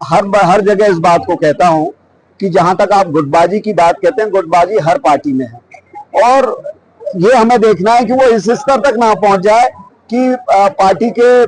हर हर जगह इस बात को कहता हूँ कि जहाँ तक आप गुटबाजी की बात कहते हैं, गुटबाजी हर पार्टी में है। और ये हमें देखना है कि वो इस स्तर तक ना पहुँच जाए कि पार्टी के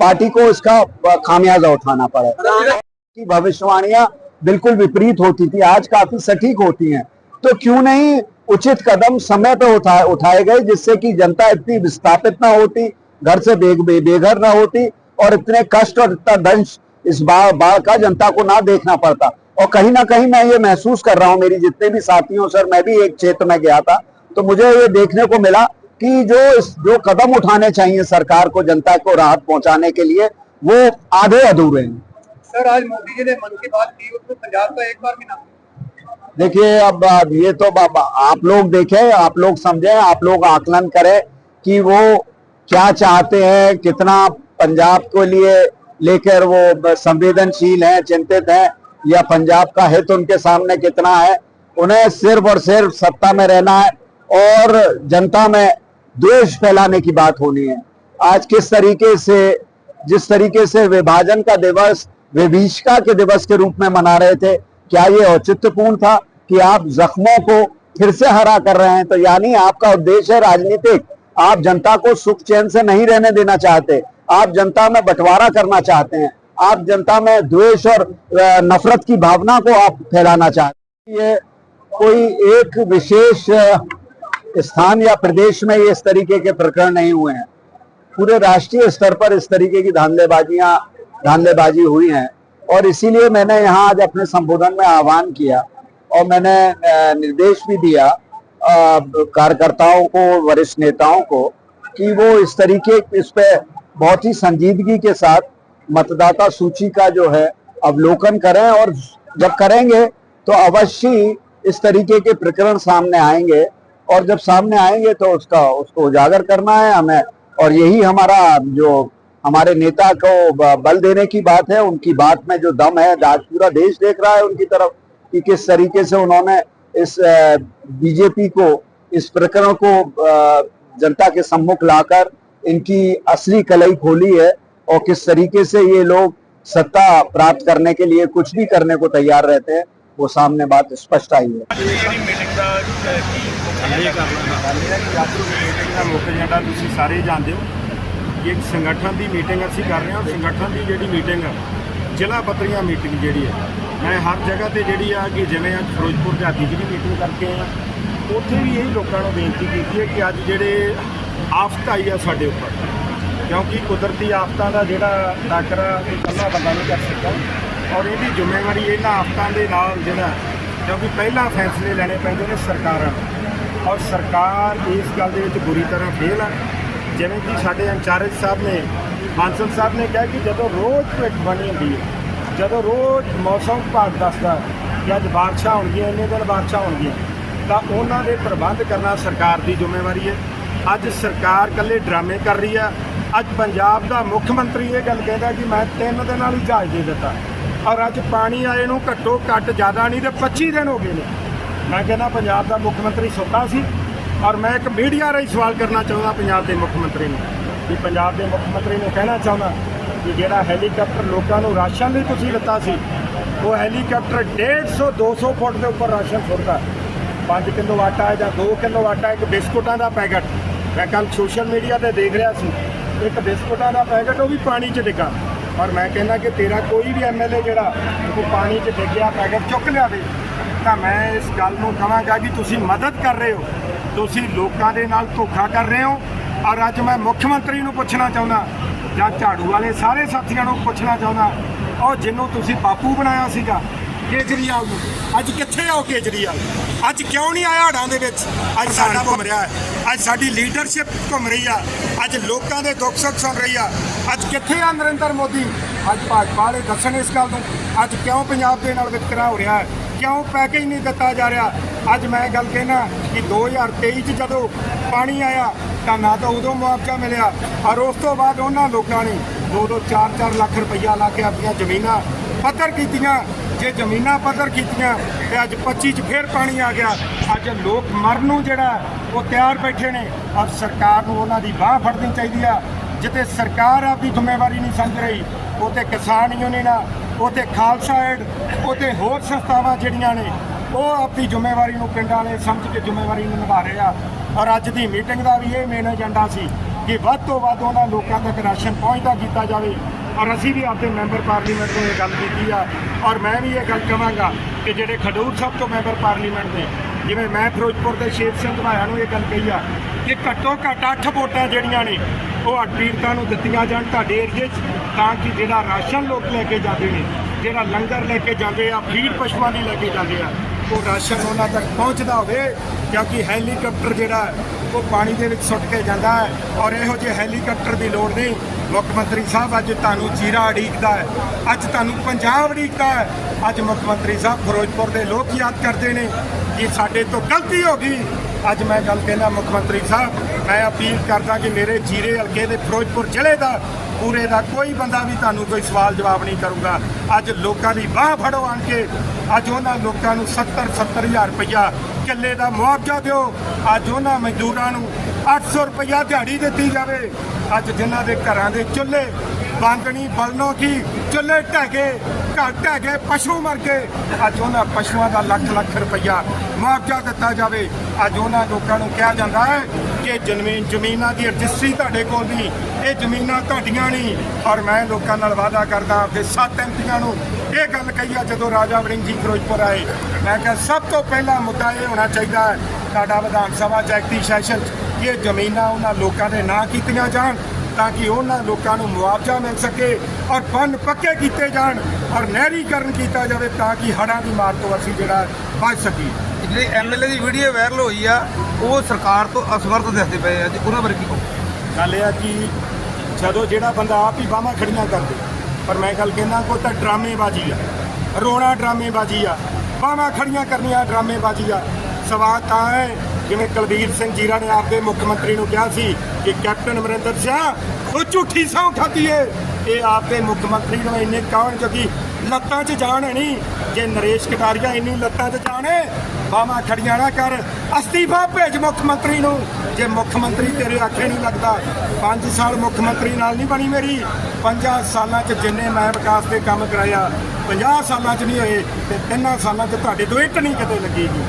पार्टी को इसका खामियाजा उठाना पड़े। की भविष्यवाणियाँ बिल्कुल विपरीत होती थी, आज काफ़ी सटीक होती हैं। तो क्यों नहीं उचित कदम समय पर उठाए उठाए गए जिससे कि जनता इतनी विस्थापित ना होती, घर से बेघर ना होती और इतने कष्ट और इतना दंश इस बार बाढ़ का जनता को ना देखना पड़ता। और कहीं ना कहीं मैं ये महसूस कर रहा हूँ मेरी जितने भी साथी हो सर मैं भी एक क्षेत्र में गया था तो मुझे ये देखने को मिला कि जो इस जो कदम उठाने चाहिए सरकार को जनता को राहत पहुँचाने के लिए वो आधे अधूरे हैं। सर आज मोदी जी ने मन की बात की उसमें पंजाब का एक बार भी नाम देखिए अब ये तो आप लोग देखें आप लोग समझें आप लोग आकलन करें कि वो क्या चाहते हैं कितना पंजाब के लिए लेकर वो संवेदनशील हैं, चिंतित हैं, या पंजाब का हित उनके सामने कितना है, उन्हें सिर्फ़ और सिर्फ़ सत्ता में रहना है और जनता में द्वेष फैलाने की बात होनी है। आज किस तरीके से, जिस तरीके से विभाजन का दिवस, विभीषिका के दिवस के रूप में मना रहे थे, क्या ये औचित्यपूर्ण था कि आप जख्मों को फिर से हरा कर रहे हैं? तो यानी आपका उद्देश्य है राजनीतिक आप जनता को सुख चैन से नहीं रहने देना चाहते। आप जनता में बंटवारा करना चाहते हैं। आप जनता में द्वेष और नफरत की भावना को आप फैलाना चाहते हैं। ये कोई एक विशेष स्थान या प्रदेश में ये इस तरीके के प्रकरण नहीं हुए हैं। पूरे राष्ट्रीय स्तर पर इस तरीके की धांधलेबाजियाँ, धांधलेबाजी हुई हैं। और इसीलिए मैंने यहाँ आज अपने संबोधन में आह्वान किया और मैंने निर्देश भी दिया कार्यकर्ताओं को, वरिष्ठ नेताओं को कि वो इस तरीके, इस पे बहुत ही संजीदगी के साथ मतदाता सूची का जो है अवलोकन करें और जब करेंगे तो अवश्य इस तरीके के प्रकरण सामने आएँगे और जब सामने आएँगे तो उसका, उसको उजागर करना है हमें और यही हमारा जो हमारे नेता को बल देने की बात है, उनकी बात में जो दम है, आज पूरा देश देख रहा है उनकी तरफ़ कि किस तरीके से उन्होंने इस बीजेपी को इस प्रकरण को अ, जनता के सम्मुख लाकर इनकी असली कलई खोली है और किस तरीके से ये लोग सत्ता प्राप्त करने के लिए कुछ भी करने को तैयार रहते हैं वो सामने बात स्पष्ट आई है ਜਿਹੜੀ ਮੀਟਿੰਗ ਦਾ ਅਹ, ਕੀ ਸੰਦੇਸ਼ ਕਰਨਾ ਗੱਲ ਇਹ ਹੈ ਕਿ ਅੱਜ ਦੀ ਮੀਟਿੰਗ ਦਾ ਮੁੱਖ ਏਜੰਡਾ ਤੁਸੀਂ ਸਾਰੇ ਜਾਣਦੇ ਹੋ ਕਿ ਇੱਕ ਸੰਗਠਨ ਦੀ ਮੀਟਿੰਗ ਅਸੀਂ ਕਰ ਰਹੇ ਹਾਂ ਸੰਗਠਨ ਦੀ ਜਿਹੜੀ ਮੀਟਿੰਗ ਹੈ ਜ਼ਿਲ੍ਹਾ ਪੱਧਰੀਆਂ ਮੀਟਿੰਗ ਜਿਹੜੀ ਹੈ ਮੈਂ ਹਰ ਜਗ੍ਹਾ ਤੇ ਜਿਹੜੀ ਆ ਕਿ ਜਿਵੇਂ ਅੱਜ ਫਿਰੋਜ਼ਪੁਰ ਜਾਤੀ ਦੀ ਮੀਟਿੰਗ ਕਰਕੇ ਆਏ ਹਾਂ ਉੱਥੇ ਵੀ ਇਹੀ ਲੋਕਾਂ ਨੂੰ ਬੇਨਤੀ ਕੀਤੀ ਹੈ ਕਿ ਅੱਜ ਜਿਹੜੇ ਆਫਤ ਆਈ ਆ ਸਾਡੇ ਉੱਪਰ, ਕਿਉਂਕਿ ਕੁਦਰਤੀ ਆਫਤਾਂ ਦਾ ਜਿਹੜਾ ਟਾਕਰਾ ਇਹ ਇਕੱਲਾ ਬੰਦਾ ਨਹੀਂ ਕਰ ਸਕਦਾ। ਔਰ ਇਹਦੀ ਜ਼ਿੰਮੇਵਾਰੀ ਇਹਨਾਂ ਆਫਤਾਂ ਦੇ ਨਾਲ ਜਿਹੜਾ, ਕਿਉਂਕਿ ਪਹਿਲਾਂ ਫੈਸਲੇ ਲੈਣੇ ਪੈਂਦੇ ਨੇ ਸਰਕਾਰਾਂ ਔਰ ਸਰਕਾਰ ਇਸ ਗੱਲ ਦੇ ਵਿੱਚ ਬੁਰੀ ਤਰ੍ਹਾਂ ਫੇਲ ਆ। ਜਿਵੇਂ ਕਿ ਸਾਡੇ ਇੰਚਾਰਜ ਸਾਹਿਬ ਨੇ ਬਾਂਸਲ ਸਾਹਿਬ ਨੇ ਕਿਹਾ ਕਿ ਜਦੋਂ ਰੋਜ਼ ਭਿੱਖ ਬਣੀ ਹੁੰਦੀ ਹੈ ਜਦੋਂ ਰੋਜ਼ ਮੌਸਮ ਵਿਭਾਗ ਦੱਸਦਾ ਕਿ ਅੱਜ ਬਾਰਿਸ਼ਾਂ ਹੋਣਗੀਆਂ, ਇੰਨੇ ਦਿਨ ਬਾਰਿਸ਼ਾਂ ਹੋਣਗੀਆਂ, ਤਾਂ ਉਹਨਾਂ ਦੇ ਪ੍ਰਬੰਧ ਕਰਨਾ ਸਰਕਾਰ ਦੀ ਜ਼ਿੰਮੇਵਾਰੀ ਹੈ। ਅੱਜ ਸਰਕਾਰ ਕੱਲੇ ਡਰਾਮੇ ਕਰ ਰਹੀ ਆ। ਅੱਜ ਪੰਜਾਬ ਦਾ ਮੁੱਖ ਮੰਤਰੀ ਇਹ ਗੱਲ ਕਹਿੰਦਾ ਕਿ ਮੈਂ ਤਿੰਨ ਦਿਨਾਂ ਲਈ ਜਹਾਜ਼ ਦੇ ਦਿੱਤਾ ਔਰ ਅੱਜ ਪਾਣੀ ਆਏ ਨੂੰ ਘੱਟੋ ਘੱਟ ਜ਼ਿਆਦਾ ਨਹੀਂ ਤੇ 25 ਦਿਨ ਹੋ ਗਏ ਨੇ। ਮੈਂ ਕਹਿੰਦਾ ਪੰਜਾਬ ਦਾ ਮੁੱਖ ਮੰਤਰੀ ਸੁੱਤਾ ਸੀ ਔਰ ਮੈਂ ਇੱਕ ਮੀਡੀਆ ਰਾਹੀਂ ਸਵਾਲ ਕਰਨਾ ਚਾਹੁੰਦਾ ਪੰਜਾਬ ਦੇ ਮੁੱਖ ਮੰਤਰੀ ਨੂੰ ਕਿ ਪੰਜਾਬ ਦੇ ਮੁੱਖ ਮੰਤਰੀ ਨੂੰ ਕਹਿਣਾ ਚਾਹੁੰਦਾ ਕਿ ਜਿਹੜਾ ਹੈਲੀਕਾਪਟਰ ਲੋਕਾਂ ਨੂੰ ਰਾਸ਼ਨ ਲਈ ਤੁਸੀਂ ਦਿੱਤਾ ਸੀ, ਉਹ ਹੈਲੀਕਾਪਟਰ 150 200 ਫੁੱਟ ਦੇ ਉੱਪਰ ਰਾਸ਼ਨ ਸੁੱਟਦਾ 5 ਕਿਲੋ ਆਟਾ ਜਾਂ 2 ਕਿਲੋ ਆਟਾ, ਇੱਕ ਬਿਸਕੁਟਾਂ ਦਾ ਪੈਕਟ। ਮੈਂ ਕੱਲ ਸੋਸ਼ਲ ਮੀਡੀਆ ਤੇ ਦੇਖ ਰਿਹਾ ਸੀ, ਇੱਕ ਬਿਸਕੁਟਾਂ ਦਾ ਪੈਕਟ, ਉਹ ਵੀ ਪਾਣੀ 'ਚ ਡਿੱਗਾ। ਔਰ ਮੈਂ ਕਹਿੰਦਾ ਕਿ ਤੇਰਾ ਕੋਈ ਵੀ ਐਮਐਲਏ ਜਿਹੜਾ, ਉਹ ਪਾਣੀ 'ਚ ਡਿੱਗਿਆ, ਪੈਕਟ ਚੁੱਕ ਲਿਆਵੇ ਤਾਂ ਮੈਂ ਇਸ ਗੱਲ ਨੂੰ ਕਹਾਂਗਾ ਕਿ ਤੁਸੀਂ ਮਦਦ ਕਰ ਰਹੇ ਹੋ। ਤੁਸੀਂ ਲੋਕਾਂ ਦੇ ਨਾਲ ਧੋਖਾ ਕਰ ਰਹੇ ਹੋ। ਔਰ ਅੱਜ ਮੈਂ ਮੁੱਖ ਮੰਤਰੀ ਨੂੰ ਪੁੱਛਣਾ ਚਾਹੁੰਦਾ ਜਾਂ ਝਾੜੂ ਵਾਲੇ, ਸਾਰੇ ਸਾਥੀਆਂ ਨੂੰ ਪੁੱਛਣਾ ਚਾਹੁੰਦਾ, ਉਹ ਜਿਹਨੂੰ ਤੁਸੀਂ ਬਾਪੂ ਬਣਾਇਆ ਸੀਗਾ, ਕੇਜਰੀਵਾਲ ਨੂੰ। ਅੱਜ ਕਿੱਥੇ ਆ ਉਹ ਕੇਜਰੀਵਾਲ? ਅੱਜ ਕਿਉਂ ਨਹੀਂ ਆਇਆ ਹੜਾਂ ਦੇ ਵਿੱਚ? ਅੱਜ ਸਾਡਾ ਘੁੰਮ ਰਿਹਾ ਹੈ। ਅੱਜ ਸਾਡੀ ਲੀਡਰਸ਼ਿਪ ਘੁੰਮ ਰਹੀ ਆ। ਅੱਜ ਲੋਕਾਂ ਦੇ ਦੁੱਖ ਸੁੱਖ ਸੁਣ ਰਹੀ ਆ। ਅੱਜ ਕਿੱਥੇ ਆ ਨਰਿੰਦਰ ਮੋਦੀ? ਅੱਜ ਭਾਜਪਾ ਵਾਲੇ ਦੱਸਣ ਇਸ ਗੱਲ ਨੂੰ। ਅੱਜ ਕਿਉਂ ਪੰਜਾਬ ਦੇ ਨਾਲ ਵਿਤਕਰਾ ਹੋ ਰਿਹਾ ਹੈ? ਕਿਉਂ ਪੈਕੇਜ ਨਹੀਂ ਦਿੱਤਾ ਜਾ ਰਿਹਾ? ਅੱਜ ਮੈਂ ਗੱਲ ਕਹਿਣਾ ਕਿ 2023 ਚ ਜਦੋਂ ਪਾਣੀ ਆਇਆ ਤਾਂ ਨਾ ਤਾਂ ਉਦੋਂ ਮੁਆਵਜ਼ਾ ਮਿਲਿਆ। ਔਰ ਉਸ ਤੋਂ ਬਾਅਦ ਉਹਨਾਂ ਲੋਕਾਂ ਨੇ 2-2 4-4 ਲੱਖ ਰੁਪਈਆ ਲਾ ਕੇ ਆਪਣੀਆਂ ਜ਼ਮੀਨਾਂ ਪੱਧਰ ਕੀਤੀਆਂ। ਜੇ ਜ਼ਮੀਨਾਂ ਪੱਧਰ ਕੀਤੀਆਂ, ਤੇ ਅੱਜ 25 ਚ ਫੇਰ ਪਾਣੀ ਆ ਗਿਆ। ਅੱਜ ਲੋਕ ਮਰਨ ਨੂੰ ਜਿਹੜਾ ਉਹ ਤਿਆਰ ਬੈਠੇ ਨੇ। ਔਰ ਸਰਕਾਰ ਨੂੰ ਉਹਨਾਂ ਦੀ ਬਾਹ ਫੜਨੀ ਚਾਹੀਦੀ ਆ। ਜਿੱਤੇ ਸਰਕਾਰ ਆਪਦੀ ਜ਼ਿੰਮੇਵਾਰੀ ਨਹੀਂ ਸਮਝ ਰਹੀ ਉਹ ਕਿਸਾਨ ਯੂਨੀਅਨਾਂ ਉਤੇ ਖਾਲਸਾ ਏਡ ਉਤੇ ਹੋਰ ਸੰਸਥਾਵਾਂ ਜਿਹੜੀਆਂ ਨੇ, ਉਹ ਆਪਣੀ ਜ਼ਿੰਮੇਵਾਰੀ ਨੂੰ ਪਿੰਡਾਂ ਵਾਲੇ ਸਮਝ ਕੇ ਜ਼ਿੰਮੇਵਾਰੀ ਨੂੰ ਨਿਭਾ ਰਹੇ ਆ। ਔਰ ਅੱਜ ਦੀ ਮੀਟਿੰਗ ਦਾ ਵੀ ਇਹ ਮੇਨ ਏਜੰਡਾ ਸੀ ਕਿ ਵੱਧ ਤੋਂ ਵੱਧ ਉਹਨਾਂ ਲੋਕਾਂ ਤੱਕ ਰਾਸ਼ਨ ਪਹੁੰਚਦਾ ਕੀਤਾ ਜਾਵੇ। ਔਰ ਅਸੀਂ ਵੀ ਆਪਦੇ ਮੈਂਬਰ ਪਾਰਲੀਮੈਂਟ ਤੋਂ ਇਹ ਗੱਲ ਕੀਤੀ ਆ। ਔਰ ਮੈਂ ਵੀ ਇਹ ਗੱਲ ਕਹਾਂਗਾ ਕਿ ਜਿਹੜੇ ਖਡੂਰ ਸਾਹਿਬ ਤੋਂ ਮੈਂਬਰ ਪਾਰਲੀਮੈਂਟ ਨੇ, ਜਿਵੇਂ ਮੈਂ ਫਿਰੋਜ਼ਪੁਰ ਦੇ ਸ਼ੇਰ ਸਿੰਘ ਭਾਇਆ ਨੂੰ ਇਹ ਗੱਲ ਕਹੀ ਆ ਕਿ ਘੱਟੋ ਘੱਟ 8 ਵੋਟਾਂ ਜਿਹੜੀਆਂ ਨੇ, ਉਹ ਪੀੜਤਾਂ ਨੂੰ ਦਿੱਤੀਆਂ ਜਾਣ ਤੁਹਾਡੇ ਏਰੀਏ 'ਚ, ਤਾਂ ਕਿ ਜਿਹੜਾ ਰਾਸ਼ਨ ਲੋਕ ਲੈ ਕੇ ਜਾਂਦੇ ਨੇ, ਜਿਹੜਾ ਲੰਗਰ ਲੈ ਕੇ ਜਾਂਦੇ ਆ, ਫੀਡ ਪਸ਼ੂਆਂ ਦੀ ਲੈ ਕੇ ਜਾਂਦੇ ਆ ਉਹ ਰਾਸ਼ਨ ਉਹਨਾਂ ਤੱਕ ਪਹੁੰਚਦਾ ਹੋਵੇ, ਕਿਉਂਕਿ ਹੈਲੀਕਾਪਟਰ ਜਿਹੜਾ ਉਹ ਪਾਣੀ ਦੇ ਵਿੱਚ ਸੁੱਟ ਕੇ ਜਾਂਦਾ ਹੈ ਔਰ ਇਹੋ ਜਿਹੇ ਹੈਲੀਕਾਪਟਰ ਦੀ ਲੋੜ ਨਹੀਂ। ਮੁੱਖ ਮੰਤਰੀ ਸਾਹਿਬ, ਅੱਜ ਤੁਹਾਨੂੰ ਜ਼ੀਰਾ ਅੜੀਕਦਾ ਹੈ, ਅੱਜ ਤੁਹਾਨੂੰ ਪੰਜਾਬ ਅੜੀਕਦਾ ਹੈ। ਅੱਜ ਮੁੱਖ ਮੰਤਰੀ ਸਾਹਿਬ ਫਿਰੋਜ਼ਪੁਰ ਦੇ ਲੋਕ ਯਾਦ ਕਰਦੇ ਨੇ। ਕਿ ਸਾਡੇ ਤੋਂ ਗਲਤੀ ਹੋ ਗਈ। ਅੱਜ ਮੈਂ ਗੱਲ ਕਹਿੰਦਾ ਮੁੱਖ ਮੰਤਰੀ ਸਾਹਿਬ, ਮੈਂ ਅਪੀਲ ਕਰਦਾ ਕਿ ਮੇਰੇ ਜੀਰੇ ਹਲਕੇ ਦੇ ਫਿਰੋਜ਼ਪੁਰ ਜ਼ਿਲ੍ਹੇ ਦਾ ਪੂਰੇ ਦਾ ਕੋਈ ਬੰਦਾ ਵੀ ਤੁਹਾਨੂੰ ਕੋਈ ਸਵਾਲ ਜਵਾਬ ਨਹੀਂ ਕਰੂਗਾ। ਅੱਜ ਲੋਕਾਂ ਦੀ ਬਾਹ ਫੜੋ ਆਣ ਕੇ। ਅੱਜ ਉਹਨਾਂ ਲੋਕਾਂ ਨੂੰ 70 70000 ਰੁਪਇਆ ਕਿੱਲੇ ਦਾ ਮੁਆਵਜ਼ਾ ਦਿਓ। ਅੱਜ ਉਹਨਾਂ ਮਜ਼ਦੂਰਾਂ ਨੂੰ 800 ਰੁਪਇਆ ਦਿਹਾੜੀ ਦਿੱਤੀ ਜਾਵੇ। ਅੱਜ ਜਿਨ੍ਹਾਂ ਦੇ ਘਰਾਂ ਦੇ ਚੁੱਲ੍ਹੇ ਬਾਂਗਣੀ ਬਲਨੋ ਕੀ? ਚੁੱਲ੍ਹੇ ਢਹਿ ਗਏ, ਘਰ ਢਹਿ ਗਏ, ਪਸ਼ੂ ਮਰ ਗਏ। ਅੱਜ ਉਹਨਾਂ ਪਸ਼ੂਆਂ ਦਾ ਲੱਖ ਲੱਖ ਰੁਪਈਆ ਮੁਆਵਜ਼ਾ ਦਿੱਤਾ ਜਾਵੇ। ਅੱਜ ਉਹਨਾਂ ਲੋਕਾਂ ਨੂੰ ਕਿਹਾ ਜਾਂਦਾ ਹੈ ਕਿ ਜ਼ਮੀਨ ਜ਼ਮੀਨਾਂ ਦੀ ਰਜਿਸਟਰੀ ਤੁਹਾਡੇ ਕੋਲ ਨਹੀਂ, ਇਹ ਜ਼ਮੀਨਾਂ ਤੁਹਾਡੀਆਂ ਨਹੀਂ। ਔਰ ਮੈਂ ਲੋਕਾਂ ਨਾਲ ਵਾਅਦਾ ਕਰਦਾ ਆਪਦੇ ਸੱਤ ਐਮਪੀਆਂ ਨੂੰ ਇਹ ਗੱਲ ਕਹੀ ਆ, ਜਦੋਂ ਰਾਜਾ ਵੜਿੰਗ ਜੀ ਫਿਰੋਜ਼ਪੁਰ ਆਏ। ਮੈਂ ਕਿਹਾ, ਸਭ ਤੋਂ ਪਹਿਲਾ ਮੁੱਦਾ ਇਹ ਹੋਣਾ ਚਾਹੀਦਾ ਹੈ, ਸਾਡਾ ਵਿਧਾਨ ਸਭਾ ਚ ਐਕਟੀ ਸੈਸ਼ਨ 'ਚ ਇਹ ਜ਼ਮੀਨਾਂ ਉਹਨਾਂ ਲੋਕਾਂ ਦੇ ਨਾਂ ਕੀਤੀਆਂ ਜਾਣ। ਤਾਂ ਕਿ ਉਹਨਾਂ ਲੋਕਾਂ ਨੂੰ ਮੁਆਵਜ਼ਾ ਮਿਲ ਸਕੇ ਔਰ ਬੰਨ ਪੱਕੇ ਕੀਤੇ ਜਾਣ ਔਰ ਨਹਿਰੀਕਰਨ ਕੀਤਾ ਜਾਵੇ ਤਾਂ ਕਿ ਹੜ੍ਹਾਂ ਦੀ ਮਾਰ ਤੋਂ ਅਸੀਂ ਜਿਹੜਾ ਬਚ ਸਕੀਏ। ਜਿਹੜੀ ਐਮਐਲਏ ਦੀ ਵੀਡੀਓ ਵਾਇਰਲ ਹੋਈ ਆ ਉਹ ਸਰਕਾਰ ਤੋਂ ਅਸਮਰਥ ਦੱਸਦੇ ਪਏ ਆ। ਜੀ ਉਹਨਾਂ ਬਾਰੇ ਕੀ ਕਹੋ ਗੱਲ ਇਹ ਆ ਕਿ ਜਦੋਂ ਜਿਹੜਾ ਬੰਦਾ ਆਪ ਹੀ ਬਾਹਾਂ ਖੜੀਆਂ ਕਰਦੇ ਪਰ ਮੈਂ ਗੱਲ ਕਹਿੰਦਾ ਕੋਈ ਤਾਂ ਡਰਾਮੇਬਾਜ਼ੀ ਆ ਰੋਣਾ ਡਰਾਮੇਬਾਜ਼ੀ ਆ ਬਾਹਾਂ ਖੜੀਆਂ ਕਰਨੀਆਂ ਡਰਾਮੇਬਾਜ਼ੀ ਆ। ਸਵਾਲ ਤਾਂ ਹੈ ਜਿਵੇਂ ਕੁਲਬੀਰ ਸਿੰਘ ਜੀਰਾ ਨੇ ਆਪਦੇ ਮੁੱਖ ਮੰਤਰੀ ਨੂੰ ਕਿਹਾ ਸੀ ਕਿ ਕੈਪਟਨ ਅਮਰਿੰਦਰ ਸਿੰਘ ਉਹ ਝੂਠੀ ਸਹੁੰ ਖਾਦੀ ਏ ਇਹ ਆਪਦੇ ਮੁੱਖ ਮੰਤਰੀ ਨੂੰ ਇੰਨੇ ਕਾਹਣ ਕਿਉਂਕਿ ਲੱਤਾਂ 'ਚ ਜਾਣ ਹੈ ਨਹੀਂ। ਜੇ ਨਰੇਸ਼ ਕਟਾਰੀਆ ਇੰਨੀ ਲੱਤਾਂ 'ਚ ਜਾਣ ਹੈ ਬਾਹਾਂ ਖੜੀਆਂ ਨਾ ਕਰ। ਅਸਤੀਫਾ ਭੇਜ ਮੁੱਖ ਮੰਤਰੀ ਨੂੰ। ਜੇ ਮੁੱਖ ਮੰਤਰੀ ਤੇਰੇ ਆਖੇ ਨਹੀਂ ਲੱਗਦਾ 5 ਸਾਲ ਮੁੱਖ ਮੰਤਰੀ ਨਾਲ ਨਹੀਂ ਬਣੀ ਮੇਰੀ। 5 ਸਾਲਾਂ 'ਚ ਜਿੰਨੇ ਮੈਂ ਵਿਕਾਸ ਦੇ ਕੰਮ ਕਰਾਇਆ 50 ਸਾਲਾਂ 'ਚ ਨਹੀਂ ਹੋਏ ਤੇ ਤਿੰਨਾਂ ਸਾਲਾਂ 'ਚ ਤੁਹਾਡੇ ਤੋਂ ਇੱਟ ਨਹੀਂ ਕਿਤੇ ਲੱਗੇਗੀ।